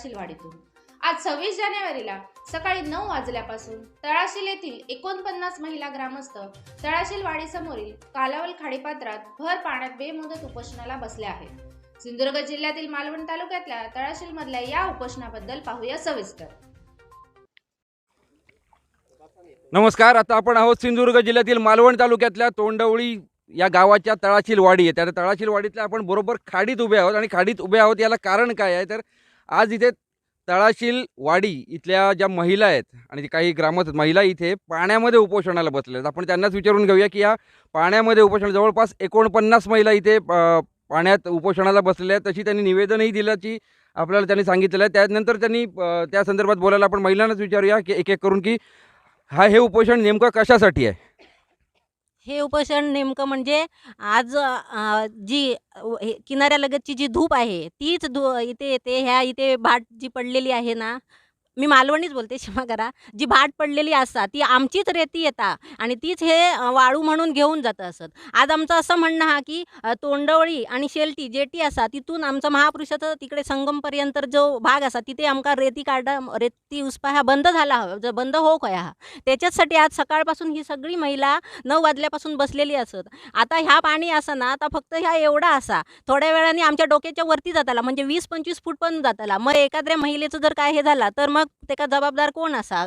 तळाशीलवाडीतून. आज सव्वीस जानेवारीला सकाळी नऊ वाजल्यापासून तळाशील येथील एकोणपन्नास महिला ग्रामस्थ तळाशील समोरील कालावल खाडीपात्रात भर पाण्यात बेमुदत उपोषणाला बसले आहेत. सिंधुदुर्ग जिल्ह्यातील मालवण तालुक्यातल्या तळाशील मधल्या या उपोषणाबद्दल पाहूया सविस्तर. नमस्कार आता आपण आहोत सिंधुदुर्ग जिल्ह्यातील मालवण तालुक्यातल्या तोंडवळी या गावाच्या तळाशील वाडी आहे त्या तळाशील वाडीतल्या आपण बरोबर खाडीत उभे आहोत आणि खाडीत उभे आहोत याला कारण काय आहे? तर आज इथे तळाशील वाडी इथल्या ज्या महिला आहेत आणि काही ग्रामस्थ महिला इथे पाण्यामध्ये उपोषणाला बसल्या आहेत. आपण त्यांनाच विचारून घेऊया की या पाण्यामध्ये उपोषण जवळपास एकोणपन्नास महिला इथे पाण्यात उपोषणाला बसलेल्या आहेत. तशी त्यांनी निवेदनही दिल्याची आपल्याला त्यांनी सांगितलेलं आहे. त्यानंतर त्यांनी त्या संदर्भात बोलायला आपण महिलांनाच विचारूया की एक एक करून की हा हे उपोषण नेमकं कशासाठी आहे? हे उपोषण नेमकं म्हणजे आज जी किनाऱ्यालगतची जी धूप आहे तीच धू इथे येते ह्या इथे भाट जी पडलेली आहे ना मी मालवणीच बोलते क्षमा करा. जी भाट पडलेली असतात ती आमचीच रेती येता आणि तीच हे वाळू म्हणून घेऊन जात असत. आज आमचं असं म्हणणं हा की तोंडवळी आणि शेलटी जेटी असा तिथून आमचं महापुरुषाचं तिकडे संगमपर्यंत जो भाग असा तिथे आमका रेती काढा रेती उसपा हा बंद झाला हवा ज- बंद हो कया हा. त्याच्याचसाठी आज सकाळपासून ही सगळी महिला नऊ वाजल्यापासून बसलेली असत. आता ह्या पाणी असं ना आता फक्त ह्या एवढा असा. थोड्या वेळाने आमच्या डोक्याच्या वरती जाताला म्हणजे वीस पंचवीस फूट पण जाताला. मग एखाद्या महिलेचं जर काय हे झाला तर मग त्याचा जबाबदार कोण असा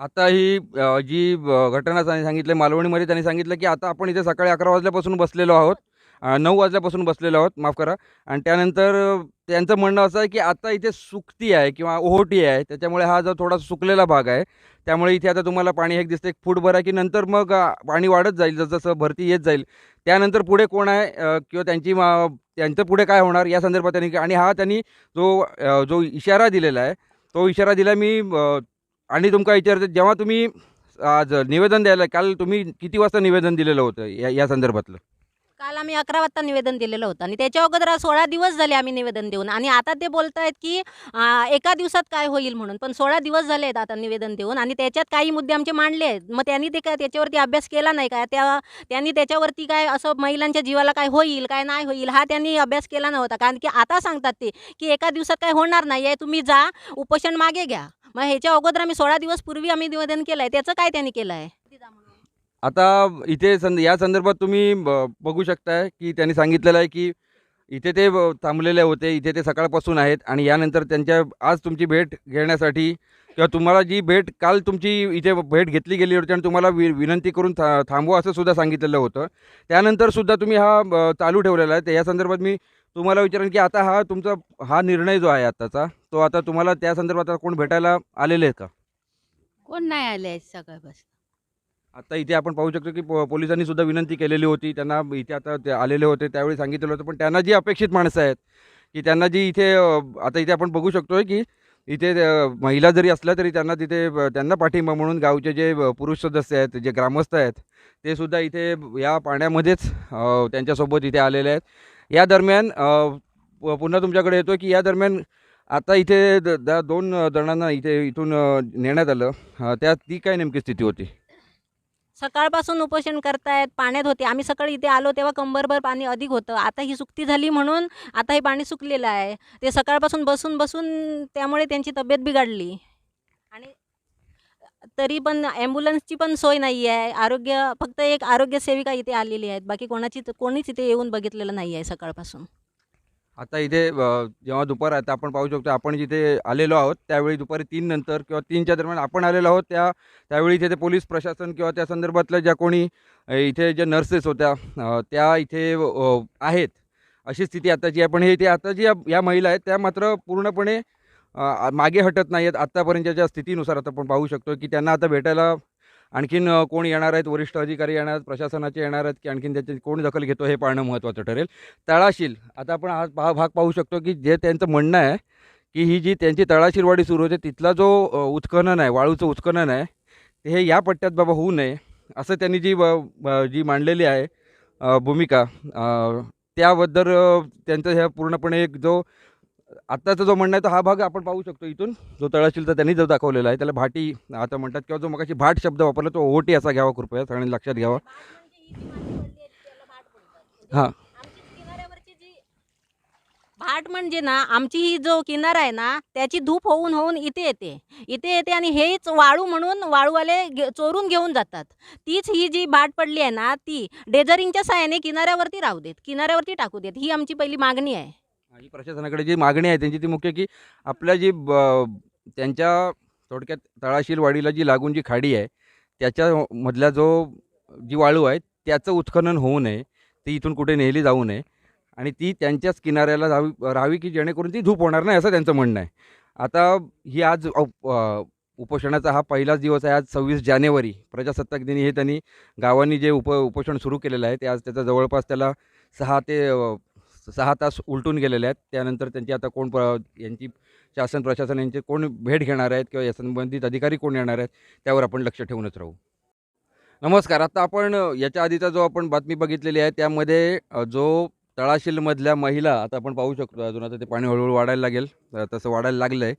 आता ही अ, जी अ, घटना त्यांनी सांगितली मालवणीमध्ये त्यांनी सांगितलं की आता आपण इथे सकाळी अकरा वाजल्यापासून बसलेलो आहोत. अ, नऊ वाजल्यापासून बसलेलो आहोत माफ करा. आणि त्यानंतर अ, त्यांचं म्हणणं असं आहे की आता इथे सुकती आहे किंवा ओहोटी आहे त्याच्यामुळे हा जो थोडा सुकलेला भाग आहे त्यामुळे इथे आता तुम्हाला पाणी एक दिसते एक फूटभर आहे की नंतर मग अ, पाणी वाढत जाईल जसं भरती येत जाईल. त्यानंतर पुढे कोण आहे अ, किंवा त्यांची मा- त्यांचं पुढे काय होणार या संदर्भात त्यांनी आणि हा त्यांनी जो अ, जो इशारा दिलेला आहे तो इशारा दिला मी आणि तुमका विचारते जेव्हा तुम्ही आज निवेदन द्यायला काल तुम्ही किती वाजता निवेदन दिलेलं होतं या या संदर्भातलं? काल आम्ही अकरा वाजता निवेदन दिलेलं होतं आणि त्याच्या अगोदर सोळा दिवस झाले आम्ही निवेदन देऊन. आणि आता ते बोलत आहेत की आ, एका दिवसात काय होईल म्हणून. पण सोळा दिवस झाले आहेत आता निवेदन देऊन आणि त्याच्यात काही मुद्दे आमचे मांडले आहेत. मग त्यांनी ते काय त्याच्यावरती अभ्यास केला नाही का? त्या त्यांनी त्याच्यावरती काय असं महिलांच्या जीवाला काय होईल काय नाही होईल हा त्यांनी अभ्यास केला नव्हता. कारण की आता सांगतात ते की एका दिवसात काय होणार नाही आहे तुम्ही जा उपोषण मागे घ्या. मग ह्याच्या अगोदर आम्ही सोळा दिवस पूर्वी आम्ही निवेदन केलं आहे त्याचं काय त्यांनी केलं आहे आता इथे संद या संदर्भात तुम्ही ब- बघू शकताय की त्यांनी सांगितलेलं आहे की इथे ते थांबलेले होते इथे ते सकाळपासून आहेत आणि यानंतर त्यांच्या आज तुमची भेट घेण्यासाठी किंवा तुम्हाला जी भेट काल तुमची इथे भेट घेतली गेली होती आणि तुम्हाला वि विनंती करून था थांबवा असं सुद्धा सांगितलेलं होतं. त्यानंतर सुद्धा तुम्ही हा चालू ठेवलेला आहे. तर या संदर्भात मी तुम्हाला विचारेन की आता हा तुमचा हा निर्णय जो आहे आत्ताचा तो आता तुम्हाला त्या संदर्भात आता कोण भेटायला आलेले आहेत का? कोण नाही आले आहेत सकाळपासून आता इथे आपण पाहू शकतो की पोलिसांनी सुद्धा विनंती केलेली होती. त्यांना इथे आता ते आलेले होते त्यावेळी सांगितलेलं होतं. पण त्यांना जी अपेक्षित माणसं आहेत की त्यांना जी इथे आता इथे आपण बघू शकतोय की इथे महिला जरी असल्या तरी त्यांना तिथे त्यांना पाठिंबा म्हणून गावचे जे पुरुष सदस्य आहेत जे ग्रामस्थ आहेत ते सुद्धा इथे या पाण्यामध्येच त्यांच्यासोबत इथे आलेले आहेत. या दरम्यान प- पुन्हा तुमच्याकडे येतो की या दरम्यान आता इथे द दोन जणांना इथे इथून नेण्यात आलं. त्या ती काय नेमकी स्थिती होती? सकाळपासून उपोषण करतायत पाण्यात होते. आम्ही सकाळी इथे आलो तेव्हा कंबरभर पाणी अधिक होतं. आता ही सुकती झाली म्हणून आता हे पाणी सुकलेलं आहे. ते सकाळपासून बसून बसून त्यामुळे त्यांची तब्येत बिघडली. आणि तरी पण ॲम्ब्युलन्सची पण सोय नाही आहे. आरोग्य फक्त एक आरोग्य सेविका इथे आलेली आहेत. बाकी कोणाची कोणीच इथे येऊन बघितलेलं नाही आहे सकाळपासून. आता इथे जेव्हा दुपार आहे आपण पाहू शकतो आपण जिथे आलेलो आहोत त्यावेळी दुपारी तीन नंतर किंवा तीनच्या दरम्यान आपण आलेलो आहोत त्या त्यावेळी इथे ते पोलीस प्रशासन किंवा त्या संदर्भातल्या ज्या कोणी इथे ज्या नर्सेस होत्या त्या इथे आहेत. अशी स्थिती आताची आहे पण हे इथे आता जी या- या महिला आहेत त्या मात्र पूर्णपणे मागे हटत नाही आहेत आत्तापर्यंतच्या स्थितीनुसार आता आपण पाहू शकतो की त्यांना आता भेटायला आणखीन कोण येणार आहेत? वरिष्ठ अधिकारी येणार आहेत? प्रशासनाचे येणार आहेत? की आणखीन त्याची कोण दखल घेतो हे पाहणं महत्त्वाचं ठरेल. तळाशील आता आपण हा हा भाग पाहू शकतो की जे त्यांचं म्हणणं आहे की ही जी त्यांची तळाशीलवाडी सुरू होते तिथला जो उत्खनन आहे वाळूचं उत्खनन आहे ते हे या पट्ट्यात बाबा होऊ नये असं त्यांनी जी जी मांडलेली आहे भूमिका त्याबद्दल त्यांचं ह्या पूर्णपणे एक जो आत्ताचा जो म्हणणं आहे तो हा भाग आपण पाहू शकतो इथून. जो तळाशीलचा त्यांनी जो दाखवलेला आहे त्याला भाटी आता म्हणतात किंवा जो मगाशी भाट शब्द वापरला तो ओटी असा घ्यावा कृपया सगळ्यांनी लक्षात घ्यावा. हां. भाट म्हणजे ना आमची ही जो किनारा आहे ना त्याची धूप होऊन होऊन इथे येते. इथे येते आणि हेच वाळू म्हणून वाळूवाले घे- चोरून घेऊन जातात. तीच ही जी भाट पडली आहे ना ती डेझरिंगच्या साहाय्याने किनाऱ्यावरती राहू देत किनाऱ्यावरती टाकू देत ही आमची पहिली मागणी आहे. ही प्रशासनाकडे जी मागणी आहे त्यांची ती मुख्य की आपल्या जी ब- त्यांच्या थोडक्यात तळाशील वाडीला जी लागून जी खाडी आहे त्याच्यामधला जो जी वाळू आहे त्याचं उत्खनन होऊ नये ती इथून कुठे नेली जाऊ नये आणि ती त्यांच्याच किनाऱ्याला राहावी राहावी की जेणेकरून ती धूप होणार नाही असं त्यांचं म्हणणं आहे. आता ही आज उपोषणाचा हा पहिलाच दिवस आहे. आज सव्वीस जानेवारी प्रजासत्ताक दिनी हे त्यांनी गावांनी जे उप उपोषण सुरू केलेलं आहे ते आज त्याचा जवळपास त्याला सहा ते सहा तास उलटून गेलेले आहेत. त्यानंतर त्यांची आता कोण प्र यांची शासन प्रशासन यांचे कोण भेट घेणार आहेत किंवा या संबंधित अधिकारी कोण येणार आहेत त्यावर आपण लक्ष ठेवूनच राहू. नमस्कार. आता आपण याच्या आधीचा जो आपण बातमी बघितलेली आहे त्यामध्ये जो तळाशीलमधल्या महिला आता आपण पाहू शकतो अजून आता ते पाणी हळूहळू वाढायला लागेल. तसं वाढायला लागलं आहे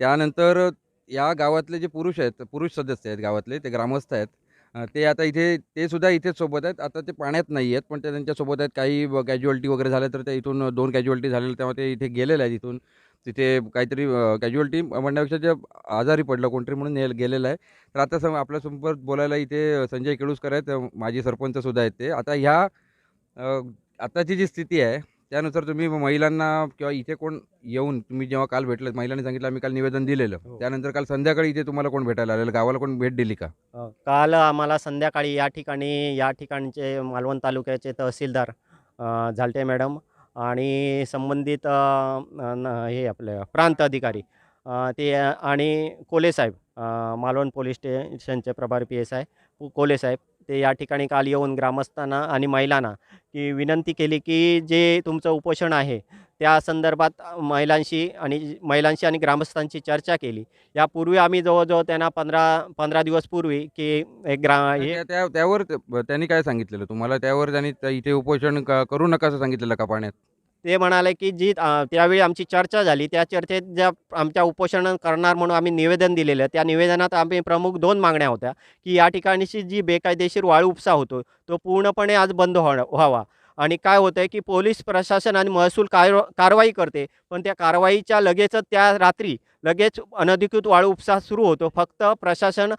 त्यानंतर या गावातले जे पुरुष आहेत पुरुष सदस्य आहेत गावातले ते ग्रामस्थ आहेत. ते आता इथे ते सुद्धा इथेच सोबत आहेत. आता ते पाण्यात नाही आहेत पण ते त्यांच्यासोबत आहेत. काही कॅज्युअल्टी वगैरे झाल्या तर ते इथून दोन कॅज्युअल्टी झालेल्या तेव्हा ते इथे गेलेले आहेत इथून. तिथे काहीतरी कॅज्युअल्टी म्हणण्यापेक्षा जे आजारी पडलं कोणतरी म्हणून ने गेलेलं आहे. तर आता सम आपल्यासोबत बोलायला इथे संजय केळुसकर आहेत. माजी सरपंचसुद्धा आहेत ते. आता ह्या आताची जी स्थिती आहे त्यानुसार तुम्ही महिलांना किंवा इथे कोण येऊन तुम्ही जेव्हा काल भेटलं महिलांनी सांगितलं आम्ही काल निवेदन दिलेलं. हो. त्यानंतर काल संध्याकाळी इथे तुम्हाला कोण भेटायला आलेलं? गावाला कोण भेट दिली का? काल आम्हाला संध्याकाळी या ठिकाणी या ठिकाणचे मालवण तालुक्याचे तहसीलदार झालटे मॅडम. आणि संबंधित हे आपले प्रांत अधिकारी ते आणि कोले साहेब मालवण पोलीस स्टेशनचे प्रभारी पी एस आय कोले साहेब. ते या ठिकाणी काल येऊन ग्रामस्थांना आणि महिलांना की विनंती केली की जे तुमचं उपोषण आहे त्या संदर्भात महिलांशी आणि महिलांशी आणि ग्रामस्थांची चर्चा केली. यापूर्वी आम्ही जवळजवळ त्यांना पंधरा पंधरा दिवस पूर्वी की एक ग्रा हे त्या- त्यावर त्यांनी काय सांगितलेलं? तुम्हाला त्यावर त्यांनी इथे उपोषण क- करू नका असं सांगितलेलं का पाण्यात? ते म्हणाले की जी त्यावेळी आमची चर्चा झाली त्या चर्चेत ज्या आमच्या उपोषण करणार म्हणून आम्ही निवेदन दिलेलं त्या निवेदनात आम्ही प्रमुख दोन मागण्या होत्या की या ठिकाणीची जी बेकायदेशीर वाळू उपसा होतो तो पूर्णपणे आज बंद व्हावा. आणि काय होतं आहे की पोलीस प्रशासन आणि महसूल कार कारवाई करते पण त्या कारवाईच्या लगेचच त्या रात्री लगेच अनधिकृत वाळू उपसा सुरू होतो. फक्त प्रशासन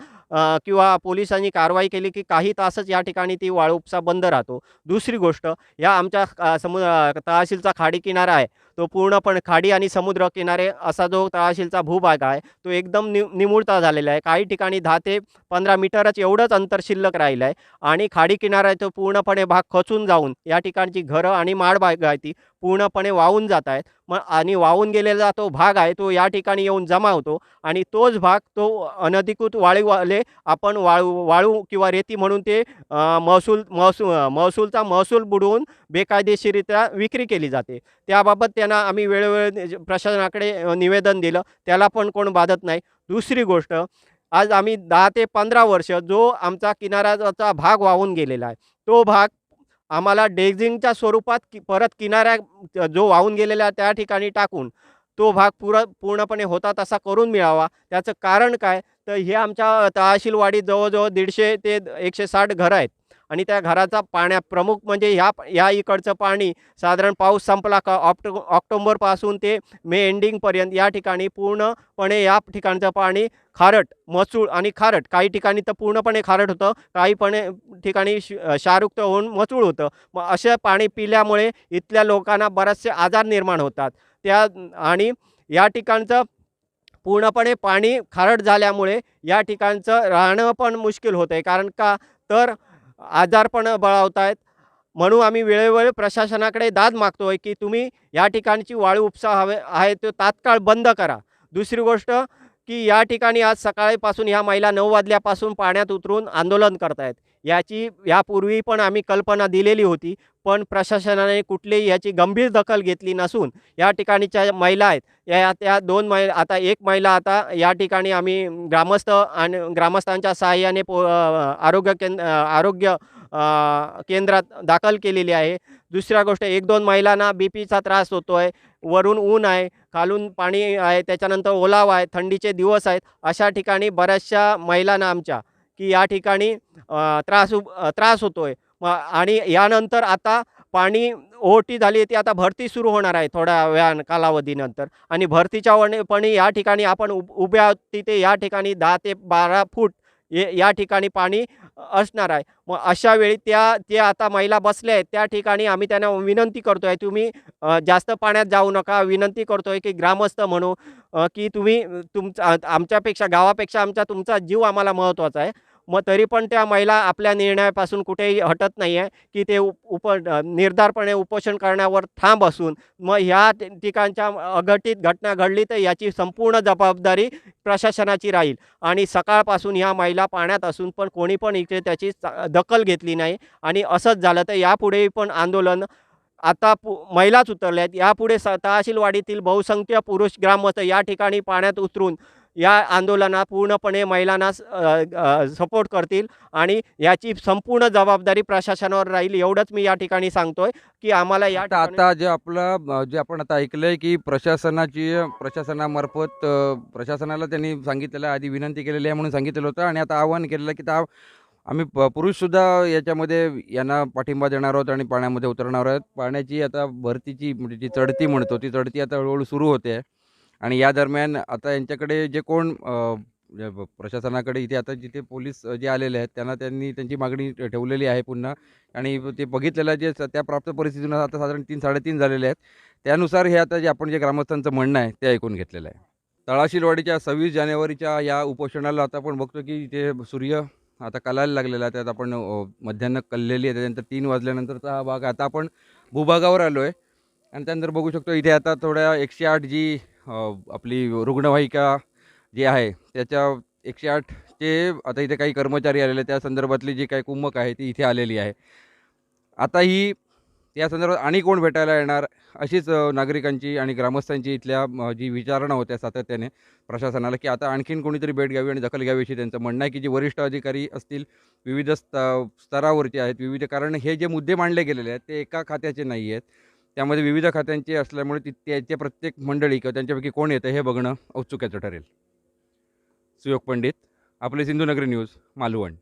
किंवा पोलिसांनी कारवाई केली की काही तासच या ठिकाणी ती वाळू उपसा बंद राहतो. दुसरी गोष्ट या आमच्या समु तळाशीलचा खाडी किनारा आहे. तो पूर्णपणे खाडी आणि समुद्र किनारे असा जो तळाशीलचा भूभाग आहे तो एकदम नि निमुळता झालेला आहे. काही ठिकाणी दहा ते पंधरा मीटरच एवढंच अंतर शिल्लक राहिलं आहे आणि खाडी किनारा आहे तो पूर्णपणे भाग खचून जाऊन या ठिकाणची घरं आणि माळबाग आहे ती पूर्णपणे वाहून जात आहेत. मग आणि वाहून गेलेला तो भाग आहे तो या ठिकाणी येऊन जमा होतो. आणि तोच भाग तो अनधिकृत वाळीवाले आपण वाळू वाळू किंवा रेती म्हणून ते महसूल महसूल महसूलचा महसूल बुडवून बेकायदेशीरित्या विक्री केली जाते. त्याबाबत त्यांना आम्ही वेळोवेळी प्रशासनाकडे निवेदन दिलं. त्याला पण कोण बाधत नाही. दुसरी गोष्ट आज आम्ही दहा ते पंधरा वर्ष जो आमचा किनाऱ्याचा भाग वाहून गेलेला आहे तो भाग आम्हाला डेझिंगच्या स्वरूपात कि परत किनाऱ्या जो वाहून गेलेला त्या ठिकाणी टाकून तो भाग पुर पूर्णपणे होता तसा करून मिळावा. त्याचं कारण काय? तर हे आमच्या तहसीलवाडीत जवळजवळ दीडशे ते एकशे साठ घरं आहेत. आणि त्या घराचा पाण्या प्रमुख म्हणजे ह्या ह्या इकडचं पाणी साधारण पाऊस संपला का ऑक्ट ऑक्टोंबरपासून ते मे एंडिंगपर्यंत या ठिकाणी पूर्णपणे या ठिकाणचं पाणी खारट मसूळ आणि खारट काही ठिकाणी तर पूर्णपणे खारट होतं काहीपणे ठिकाणी श होऊन मसूळ होतं. मग असे पाणी पिल्यामुळे इथल्या लोकांना बरेचसे आजार निर्माण होतात. त्या आणि या ठिकाणचं पूर्णपणे पाणी खारट झाल्यामुळे या ठिकाणचं राहणं पण मुश्किल होतं आहे कारण का? तर आजार पण बळावत आहेत म्हणून आम्ही वेळोवेळी प्रशासनाकडे दाद मागतो आहे की तुम्ही या ठिकाणची वाळू उपसा हवे आहे तो तात्काळ बंद करा. दुसरी गोष्ट की या ठिकाणी आज सकाळीपासून ह्या महिला नऊ वाजल्यापासून पाण्यात उतरून आंदोलन करतायत. याची यापूर्वी पण आम्ही कल्पना दिलेली होती. पण प्रशासनाने कुठलीही याची गंभीर दखल घेतली नसून या ठिकाणीच्या महिला आहेत या त्या दोन महिला आता एक महिला आता या ठिकाणी आम्ही ग्रामस्थ आणि ग्रामस्थांच्या सहाय्याने पो आरोग्य केंद्र आरोग्य केंद्रात दाखल केलेली आहे. दुसऱ्या गोष्ट एक दोन महिलांना बी पीचा त्रास होतो आहे वरून ऊन आहे खालून पाणी आहे त्याच्यानंतर ओलावा आहे थंडीचे दिवस आहेत अशा ठिकाणी बऱ्याचशा महिलांना आमच्या की या ठिकाणी त्रास त्रास होतो आहे आणि यानंतर आता पाणी ओहोटी झाली ती आता भरती सुरू होणार आहे थोड्या वेळान कालावधीनंतर. आणि भरतीच्या वने या ठिकाणी आपण उब उभ्या तिथे या ठिकाणी दहा ते बारा फूट ये या ठिकाणी पाणी असणार आहे. मग अशा वेळी त्या ते आता महिला बसल्या आहेत त्या ठिकाणी आम्ही त्यांना विनंती करतो आहे तुम्ही जास्त पाण्यात जाऊ नका. विनंती करतो आहे की ग्रामस्थ म्हणू की तुम्ही तुमचा आमच्यापेक्षा गावापेक्षा आमचा तुमचा जीव आम्हाला महत्त्वाचा आहे. मग तरी पण त्या महिला आपल्या निर्णयापासून कुठेही हटत नाही आहे की ते उप निर्धारपणे उपोषण करण्यावर ठाम असून मग ह्या ठिकाणच्या अघटित घटना घडली तर याची संपूर्ण जबाबदारी प्रशासनाची राहील. आणि सकाळपासून ह्या महिला पाण्यात असून पण कोणी पण इकडे त्याची दखल घेतली नाही. आणि असंच झालं तर यापुढेही पण आंदोलन आता पु महिलाच उतरल्या आहेत यापुढे स तहसीलवाडीतील बहुसंख्य पुरुष ग्रामस्थ या ठिकाणी पाण्यात उतरून या आंदोलनात पूर्णपणे महिलांना सपोर्ट करतील आणि याची संपूर्ण जबाबदारी प्रशासनावर राहील एवढंच मी या ठिकाणी सांगतोय की आम्हाला या आता जे आपलं जे आपण आता ऐकलंय की प्रशासनाची प्रशासनामार्फत प्रशासनाला त्यांनी सांगितलेलं आहे, आधी विनंती केलेली आहे म्हणून सांगितलेलं होतं आणि आता आव्हान केलेलं की त्या आम्ही प- पुरुषसुद्धा याच्यामध्ये यांना पाठिंबा देणार आहोत आणि पाण्यामध्ये उतरणार आहोत. पाण्याची आता भरतीची म्हणजे जी चढती म्हणतो ती चढती आता हळूहळू सुरू होते. आहे आणि या दरम्यान आता यांच्याकडे जे कोण प्रशासनाकडे इथे आता जिथे पोलीस जे आलेले आहेत त्यांना त्यांनी त्यांची मागणी ठेवलेली आहे पुन्हा. आणि ते बघितलेलं जे स- त्या प्राप्त परिस्थितीनं आता साधारण तीन साडेतीन झालेले आहेत. त्यानुसार हे आता जे आपण जे ग्रामस्थांचं म्हणणं आहे ते ऐकून घेतलेलं आहे. तळाशीलवाडीच्या सव्वीस जानेवारीच्या या उपोषणाला आता आपण बघतो की इथे सूर्य आता कलायला लागलेला आहे. त्यात आपण मध्यान्ह कललेली आहे. त्याच्यानंतर तीन वाजल्यानंतरचा हा भाग. आता आपण भूभागावर आलो आहे आणि त्यानंतर बघू शकतो इथे आता थोड्या एकशे आठ जी आपली रुग्णवाहिका जी आहे त्याच्या एकशे आठचे आता इथे काही कर्मचारी आलेले त्या संदर्भातली जी काही कुमक आहे ती इथे आलेली आहे. आता ही या संदर्भात आणि कोण भेटायला येणार अशीच नागरिकांची आणि ग्रामस्थांची इथल्या जी विचारणा होत्या सातत्याने प्रशासनाला की आता आणखीन कोणीतरी भेट घ्यावी आणि दखल घ्यावी अशी त्यांचं म्हणणं आहे की जे वरिष्ठ अधिकारी असतील विविध स्त स्तरावरचे आहेत विविध कारण हे जे मुद्दे मांडले गेलेले आहेत ते एका खात्याचे नाही आहेत त्यामध्ये विविध खात्यांचे असल्यामुळे ती त्याचे प्रत्येक मंडळी किंवा त्यांच्यापैकी कोण येतं हे बघणं औत्सुक्याचं ठरेल. सुयोग पंडित आपले सिंधुनगरी न्यूज मालवण.